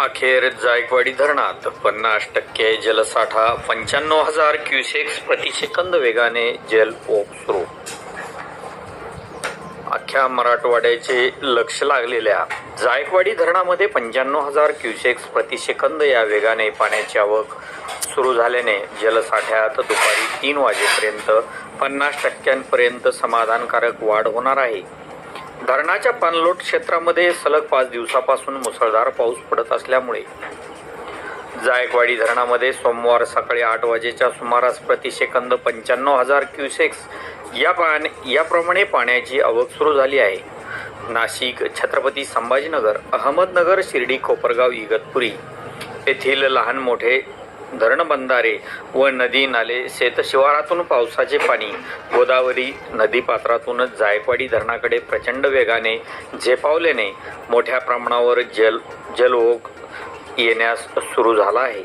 अखेर जायकवाडी धरणात पन्नास टक्के जलसाठा पंच्याण्णव हजार क्युसेक्स प्रतिसेकंद वेगाने जल ओसरू अख्ख्या मराठवाड्याचे लक्ष लागलेल्या जायकवाडी धरणामध्ये पंच्याण्णव हजार क्युसेक्स प्रतिसेकंद या वेगाने पाण्याची आवक सुरू झाल्याने जलसाठ्यात दुपारी तीन वाजेपर्यंत पन्नास टक्क्यांपर्यंत समाधानकारक वाढ होणार आहे. धरणाच्या पाणलोट क्षेत्रामध्ये सलग पाच दिवसापासून मुसळधार पाऊस पडत असल्यामुळे जायकवाडी धरणामध्ये सोमवार सकाळी आठ वाजेच्या सुमारास प्रतिसेकंद पंच्याण्णव हजार क्युसेक्स या पाणी याप्रमाणे पाण्याची आवक सुरू झाली आहे. नाशिक छत्रपती संभाजीनगर अहमदनगर शिर्डी कोपरगाव इगतपुरी येथील लहान मोठे धरण बंधारे व नदी नाले शेतशिवारातून पावसाचे पाणी. गोदावरी नदीपात्रातूनच जायकवाडी धरणाकडे प्रचंड वेगाने झेपावल्याने मोठ्या प्रमाणावर जल जलओघ येण्यास सुरू झाला आहे.